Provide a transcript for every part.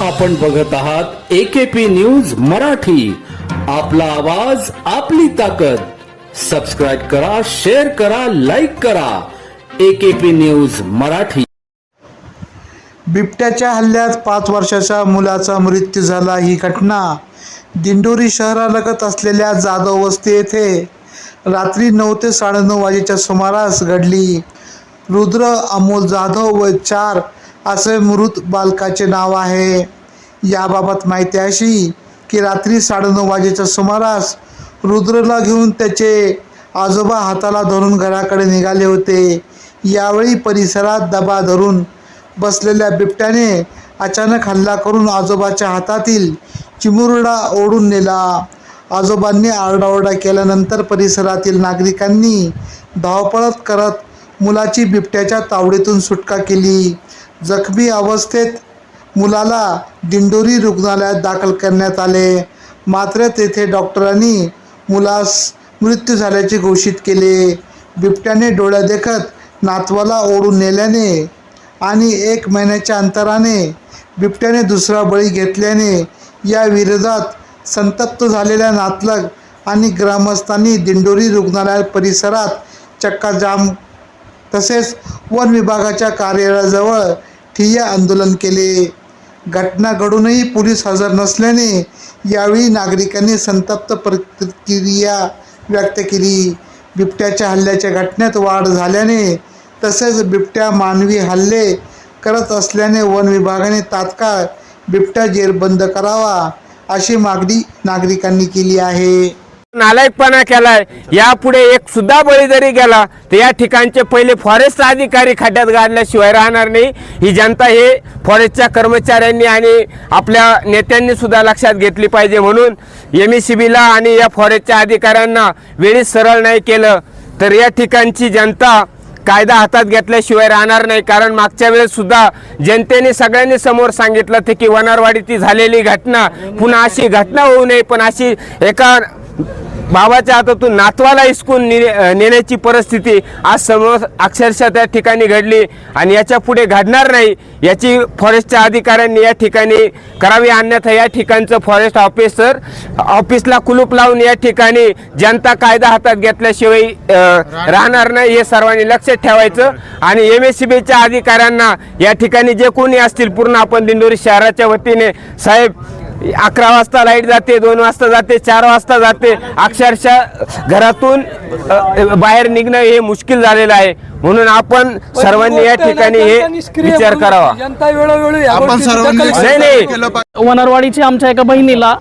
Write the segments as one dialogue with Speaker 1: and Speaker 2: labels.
Speaker 1: आपण बघत आहात एकेपी न्यूज मराठी. आपला आवाज आपली ताकद. सबस्क्राईब करा शेअर करा लाईक करा. AKP news Marathi.
Speaker 2: बिबट्याच्या हल्ल्यात पाच वर्षाच्या मुलाचा मृत्यू झाला ही घटना. दिंडोरी शहरालगत असलेल्या जाधव वस्ती येथे रात्री नऊ ते साडेनऊ वाजेच्या सुमारास घडली. रुद्र अमोल जाधव व चार असे मृत बालकाचे नाव आहे. याबाबत माहिती अशी की रात्री साडेनऊ वाजेच्या सुमारास रुद्रला घेऊन त्याचे आजोबा हाताला धरून घराकडे निघाले होते. यावेळी परिसरात दबा धरून बसलेल्या बिबट्याने अचानक हल्ला करून आजोबाच्या हातातील चिमुरडा ओढून नेला. आजोबांनी आरडाओरडा केल्यानंतर परिसरातील नागरिकांनी धावपळत करत मुलाची बिबट्याच्या तावडीतून सुटका केली. जखमी अवस्थेत मुलाला दिंडोरी रुग्णालयात दाखल करण्यात आले. मात्र तेथे डॉक्टरांनी मुलास मृत्यू झाल्याचे घोषित केले. बिबट्याने डोळ्या देखत नातवाला ओढून नेल्याने आणि एक महिन्याच्या अंतराने बिबट्याने दुसरा बळी घेतल्याने या विरोधात संतप्त झालेल्या नातलग आणि ग्रामस्थांनी दिंडोरी रुग्णालय परिसरात चक्काजाम तसेच वन विभागाच्या कार्यालयाजवळ ठिय्य आंदोलन केले. घटना घडूनही पोलीस हजर नसल्याने यावेळी नागरिकांनी संतप्त प्रतिक्रिया व्यक्त केली. बिबट्याच्या हल्ल्याच्या घटनेत वाढ झाल्याने तसेच बिबट्या मानवी हल्ले करत असल्याने वन विभागाने तात्काळ बिबट्या जेरबंद करावा अशी मागणी नागरिकांनी केली आहे.
Speaker 3: नालायकपणा केलाय. यापुढे एक सुद्धा बळी जरी गेला तर या ठिकाणचे पहिले फॉरेस्ट अधिकारी खड्ड्यात गाडल्याशिवाय राहणार नाही. ही जनता हे फॉरेस्टच्या कर्मचाऱ्यांनी आणि आपल्या नेत्यांनी सुद्धा लक्षात घेतली पाहिजे म्हणून एम सी बीला आणि या फॉरेस्टच्या अधिकाऱ्यांना वेळीच सरळ नाही केलं. तर या ठिकाणची जनता कायदा हातात घेतल्याशिवाय राहणार नाही. कारण मागच्या वेळेस सुद्धा जनतेने सगळ्यांनी समोर सांगितलं ते की वनारवाडीची झालेली घटना पुन्हा अशी घटना होऊ नये पण अशी एका बाबाच्या हातातून नातवाला हिसकून ने- नेण्याची परिस्थिती आज समोर अक्षरशः त्या ठिकाणी घडली आणि याच्यापुढे घडणार नाही. याची फॉरेस्टच्या अधिकाऱ्यांनी या ठिकाणी करावी अन्यथा या ठिकाणचं फॉरेस्ट ऑफिसर ऑफिसला कुलूप लावून या ठिकाणी जनता कायदा हातात घेतल्याशिवाय राहणार नाही हे सर्वांनी लक्षात ठेवायचं. आणि एम एस सी बीच्या अधिकाऱ्यांना या ठिकाणी जे कोणी असतील पूर्ण आपण दिंडोरी शहराच्या वतीने साहेब अकरा वाजता लाइट जाते दोन वाजता जाते चार वाजता जाते. अक्षरशः घरातून बाहेर निघणं हे मुश्किल झालेलं आहे. म्हणून आपण सर्वांनी या ठिकाणी हे विचार करावा. नाही.
Speaker 4: वनरवाडीची आमच्या एका बहिणीला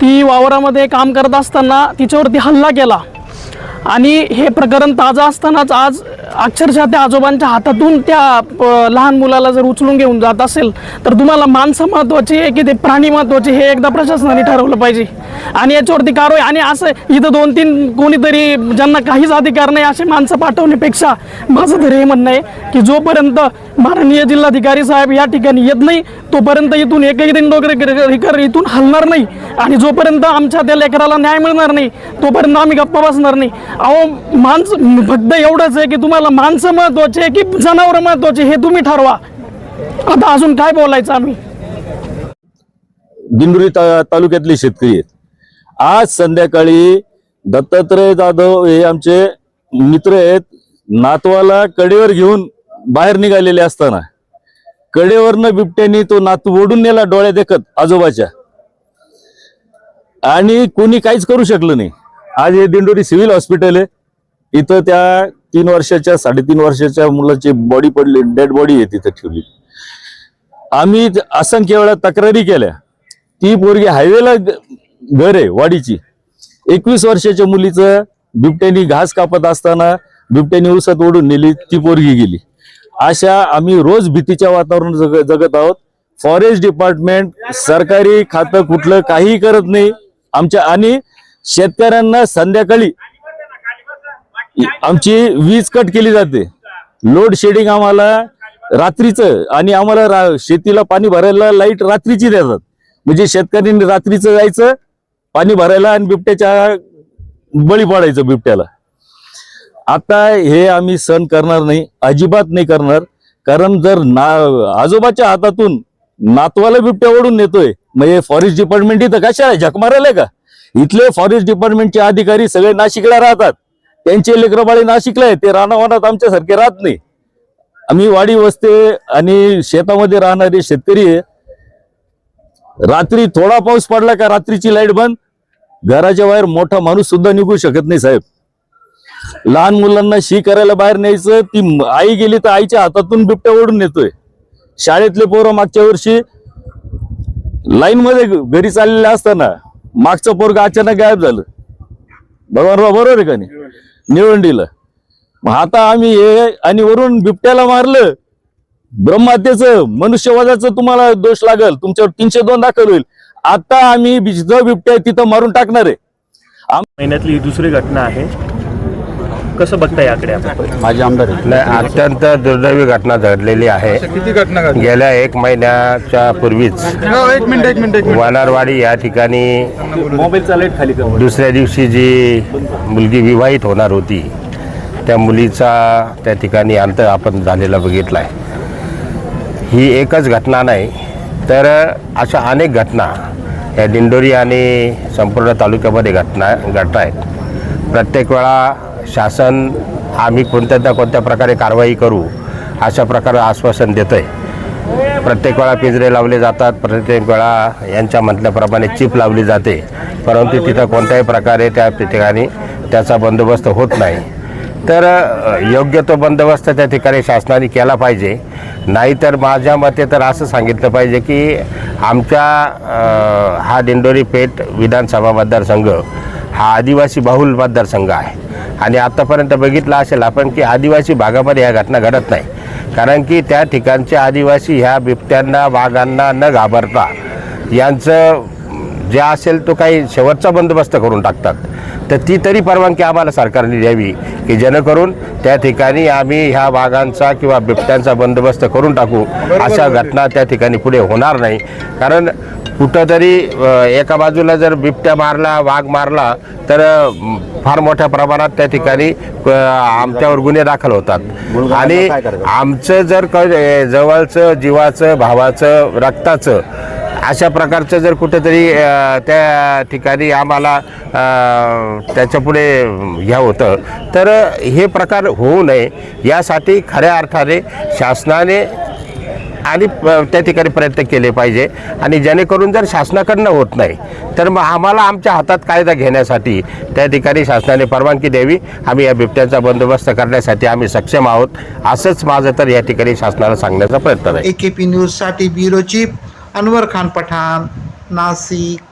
Speaker 4: ती वावरामध्ये काम करत असताना तिच्यावरती हल्ला केला. आणि हे प्रकरण ताजं असतानाच आज अक्षरशः त्या आजोबांच्या हातातून त्या लहान मुलाला जर उचलून घेऊन जात असेल तर तुम्हाला माणसं महत्त्वाची आहे की ते प्राणी महत्त्वाचे हे एकदा प्रशासनाने ठरवलं पाहिजे. आणि याच्यावरती कारवाई. आणि असं इथं दोन तीन कोणीतरी ज्यांना काहीच अधिकार नाही असे माणसं पाठवण्यापेक्षा माझं तरी हे म्हणणं आहे की जोपर्यंत माननीय जिल्हाधिकारी साहेब या ठिकाणी येत नाही तोपर्यंत इथून एकही दिन डोकर इथून हलणार नाही. आणि जोपर्यंत आमच्या त्या लेकराला न्याय मिळणार नाही तोपर्यंत आम्ही गप्पा बसणार नाही. अहो माणसं फक्त एवढंच आहे की तुम्हाला माणसं महत्त्वाचे की जनावरं महत्त्वाचे हे तुम्ही ठरवा. आता अजून काय बोलायचं आम्ही?
Speaker 5: दिंडोरी ता तालुक्यातले शेतकरी आहेत. आज संध्याकाळी दत्तात्रय जाधव हे आमचे मित्र आहेत. नातवाला कडेवर घेऊन बाहेर निघालेले असताना कडेवरनं बिबट्यानी तो नातू ओढून नेला डोळ्या देखत आजोबाच्या. आणि कोणी काहीच करू शकलं नाही. आज हे दिंडोरी सिव्हिल हॉस्पिटल आहे. इथं त्या तीन वर्षाच्या साडेतीन वर्षाच्या मुलाची बॉडी पडली डेड बॉडी आहे तिथं ठेवली. आम्ही असंख्य वेळा तक्रारी केल्या. ती पोरगी हायवेला घर आहे वाडीची. एकवीस वर्षाच्या मुलीचं बिबट्यानी घास कापत असताना बिबट्यानी उसात ओढून नेली ती पोरगी गेली. अशा आम्ही रोज भीतीच्या वातावरण जग जगत आहोत. फॉरेस्ट डिपार्टमेंट सरकारी खातं कुठलं काहीही करत नाही. आमच्या आणि शेतकऱ्यांना संध्याकाळी आमची वीज कट केली जाते. लोड शेडिंग आम्हाला रात्रीचं आणि आम्हाला रा- शेतीला पाणी भरायला लाइट रात्रीची देतात. म्हणजे शेतकऱ्यांनी रात्रीचं जायचं पाणी भरायला आणि बिबट्याच्या बळी पाडायचं बिबट्याला. आता हे आम्ही सहन करणार नाही अजिबात नाही करणार. कारण जर ना आजोबाच्या हातातून नातवाला बिबट्या ओढून नेतोय म्हणजे फॉरेस्ट डिपार्टमेंट इथं कशा झक मारायला का? इथले फॉरेस्ट डिपार्टमेंटचे अधिकारी सगळे नाशिकला राहतात. त्यांचे लेकरबाळे नाशिकला आहे ते रानावानात आमच्यासारखे राहत नाही. आम्ही वाडी वस्ते आणि शेतामध्ये राहणारे शेतकरी आहे. रात्री थोडा पाऊस पडला का रात्रीची लाइट बंद? घराच्या बाहेर मोठा माणूस सुद्धा निघू शकत नाही साहेब. लहान मुलांना शी करायला बाहेर न्यायचं ती आई गेली तर आईच्या हातातून बिबट्या ओढून नेतोय. शाळेतले पोरं मागच्या वर्षी लाईन मध्ये घरी चाललेले असताना मागचं पोरग अचानक गायब झालं. भगवानराव बरोबर आहे का नाही? निवंडीला मग आता आम्ही हे आणि वरून बिबट्याला मारलं ब्रह्महत्येचं मनुष्यवादाचं तुम्हाला दोष लागल तुमच्यावर तीनशे दोन दाखल होईल. आता आम्ही बि- जो बिबट्या आहे तिथं मारून टाकणार आहे.
Speaker 6: महिन्यातली ही दुसरी घटना आहे. कसं बघता याकडे आपण?
Speaker 7: माझे आमदार आहेत.
Speaker 8: नाही अत्यंत दुर्दैवी घटना घडलेली आहे. गेल्या एक महिन्याच्या पूर्वीच. वनारवाडी या ठिकाणी
Speaker 5: मोबाईलचा लाइट खाली कर
Speaker 8: दुसऱ्या दिवशी जी मुलगी विवाहित होणार होती त्या मुलीचा त्या ठिकाणी अंत आपण झालेला बघितला आहे ही एकच घटना नाही तर अशा अनेक घटना या दिंडोरी आणि संपूर्ण तालुक्यामध्ये घटना घटना आहेत प्रत्येक वेळा शासन आम्ही कोणत्या ना कोणत्या प्रकारे कारवाई करू अशा प्रकारे आश्वासन देतं आहे प्रत्येक वेळा पिंजरे लावले जातात प्रत्येक वेळा यांच्या म्हटल्याप्रमाणे चिप लावली जाते परंतु तिथं कोणत्याही प्रकारे त्या ठिकाणी त्याचा बंदोबस्त होत नाही. तर योग्य तो बंदोबस्त त्या ठिकाणी शासनाने केला पाहिजे. नाहीतर माझ्या मते तर असं सांगितलं पाहिजे की आमच्या हा दिंडोरी पेठ विधानसभा मतदारसंघ हा आदिवासी बहुल मतदारसंघ आहे. आणि आत्तापर्यंत बघितलं असेल आपण की आदिवासी भागामध्ये ह्या घटना घडत नाही. कारण की त्या ठिकाणचे आदिवासी ह्या बिबट्यांना वाघांना न घाबरता यांचं जे असेल तो काही शेवटचा बंदोबस्त करून टाकतात. तर ती तरी परवानगी आम्हाला सरकारने द्यावी की जेणेकरून त्या ठिकाणी आम्ही ह्या वाघांचा किंवा बिबट्यांचा बंदोबस्त करून टाकू अशा घटना त्या ठिकाणी पुढे होणार नाही. कारण कुठंतरी एका बाजूला जर बिबट्या मारला वाघ मारला तर फार मोठ्या प्रमाणात त्या ठिकाणी आमच्यावर गुन्हे दाखल होतात. आणि आमचं जर क जवळचं जीवाचं भावाचं रक्ताचं अशा प्रकारचं जर कुठेतरी त्या ठिकाणी आम्हाला त्याच्यापुढे ह्या होतं. तर हे प्रकार होऊ नये. यासाठी खऱ्या अर्थाने शासनाने आणि त्या ठिकाणी प्रयत्न केले पाहिजे. आणि जेणेकरून जर शासनाकडनं होत नाही तर मग आम्हाला आमच्या हातात कायदा घेण्यासाठी त्या ठिकाणी शासनाने परवानगी द्यावी. आम्ही या बिबट्यांचा बंदोबस्त करण्यासाठी आम्ही सक्षम आहोत. असंच माझं तर या ठिकाणी शासनाला सांगण्याचा प्रयत्न आहे.
Speaker 2: ए के पी न्यूजसाठी ब्युरो चीफ अनवर खान पठाण नाशिक